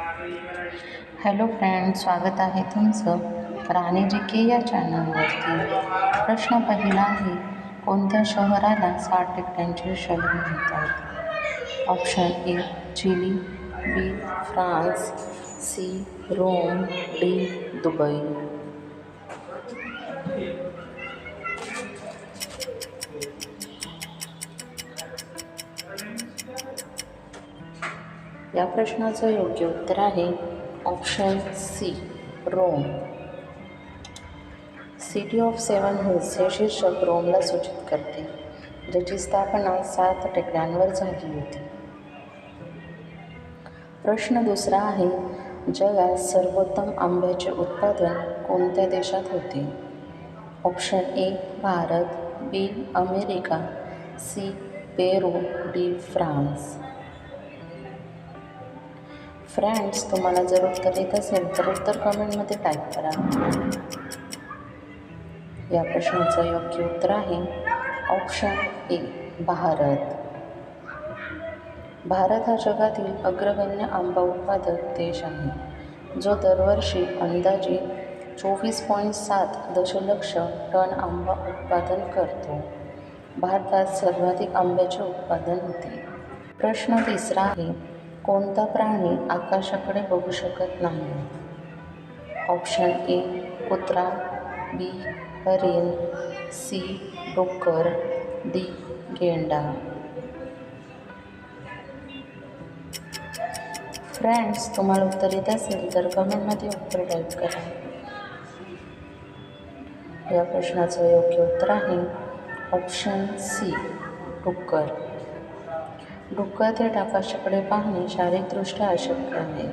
Hello friend स्वागत आहे तुमचं राणे के या चॅनलवरती. प्रश्न पहिला आहे कोणत्या शहराला साठ टेकड्यांचे शहर म्हणतात? Option A Chile B France C Rome D Dubai. या प्रश्नाचं योग्य उत्तर आहे option C Rome. City of seven hills हे शीर्षक रोमला सूचित करते ज्याची स्थापना सात टेकड्यांवर झाली होती. प्रश्न दुसरा आहे जगात सर्वोत्तम आंब्याचे उत्पादन कोणत्या देशात होते? Option A Bharat B America C Peru D France. Friends तुम्हाला जर उत्तर येत असेल तर उत्तर कमेंटमध्ये टाईप करा. या प्रश्नाचं योग्य उत्तर आहे ऑप्शन ए भारत. भारत हा जगातील अग्रगण्य आंबा उत्पादक देश आहे जो दरवर्षी अंदाजे चोवीस पॉईंट सात दशलक्ष टन आंबा उत्पादन करतो. भारतात सर्वाधिक आंब्याचे उत्पादन होते. प्रश्न तिसरा आहे कोणता प्राणी आकाशाकडे बघू शकत नाही? ऑप्शन ए कुत्रा बी हरिण सी डुक्कर डी गेंडा. फ्रेंड्स तुम्हाला उत्तर येत असेल तर कमेंटमध्ये उत्तर टाईप करा. या प्रश्नाचं योग्य उत्तर आहे ऑप्शन सी डुक्कर. डुक्कर थेट आकाशाकडे पाहणे शारीरिकदृष्ट्या अशक्य आहे.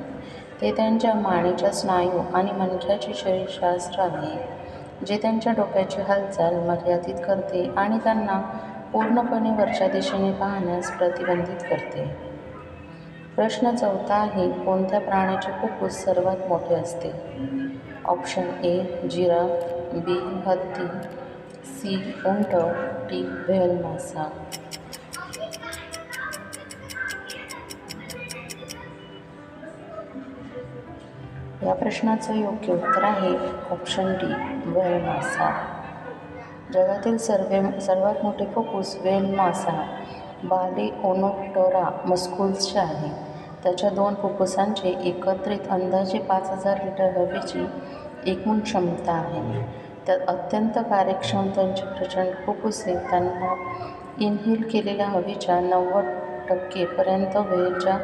ते त्यांच्या मानेच्या स्नायू आणि मणक्याचे शरीरशास्त्र आहे जे त्यांच्या डोक्याची हालचाल मर्यादित करते आणि त्यांना पूर्णपणे वरच्या दिशेने पाहण्यास प्रतिबंधित करते. प्रश्न चौथा आहे कोणत्या प्राण्याचे फुफ्फुस सर्वात मोठे असते? ऑप्शन ए जिरा बी हत्ती सी उंट टी व्हेल मासा. या प्रश्नाचं योग्य उत्तर आहे ऑप्शन डी वेल मासा. जगातील सर्वे सर्वात मोठे फोकूस वेल मासा बाले ओनोटोरा मस्कुल्सचे आहे. त्याच्या दोन फुफ्फुसांचे एकत्रित अंदाजे पाच हजार लिटर हवेची एकूण क्षमता आहे. त्यात अत्यंत कार्यक्षम त्यांचे प्रचंड फुफ्फुसे त्यांना इनहेल केलेल्या हवेच्या नव्वद टक्केपर्यंत वेळेच्या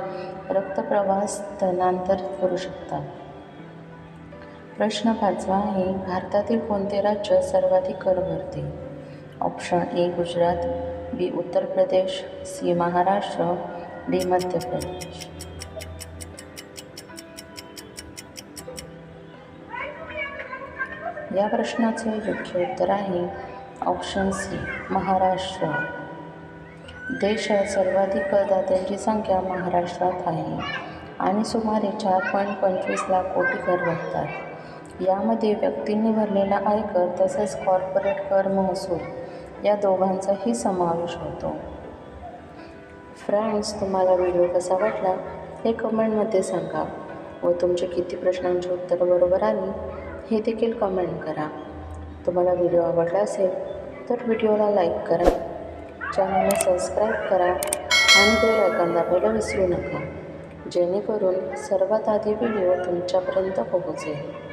रक्तप्रवास स्थलांतरित करू शकतात. प्रश्न पाचवा आहे भारतातील कोणते राज्य सर्वाधिक कर भरते? Option A Gujarat B Uttar Pradesh C Maharashtra D Madhya Pradesh. या प्रश्नाचे योग्य उत्तर आहे ऑप्शन सी महाराष्ट्र. देशात सर्वाधिक करदात्यांची संख्या महाराष्ट्रात आहे आणि सुमारे चार पॉईंट पंचवीस लाख कोटी कर भरतात. यामध्ये व्यक्तींनी भरलेला आयकर तसेच कॉर्पोरेट कर महसूल या दोघांचाही समावेश होतो. फ्रेंड्स तुम्हाला व्हिडिओ कसा वाटला हे कमेंटमध्ये सांगा व तुमचे किती प्रश्नांची उत्तरं बरोबर आली हे देखील कमेंट करा. तुम्हाला व्हिडिओ आवडला असेल तर व्हिडिओला लाईक करा चॅनलला सबस्क्राईब करा आणि बेल आयकॉन दाबायला विसरू नका जेणेकरून सर्वात आधी व्हिडिओ तुमच्यापर्यंत पोहोचेल.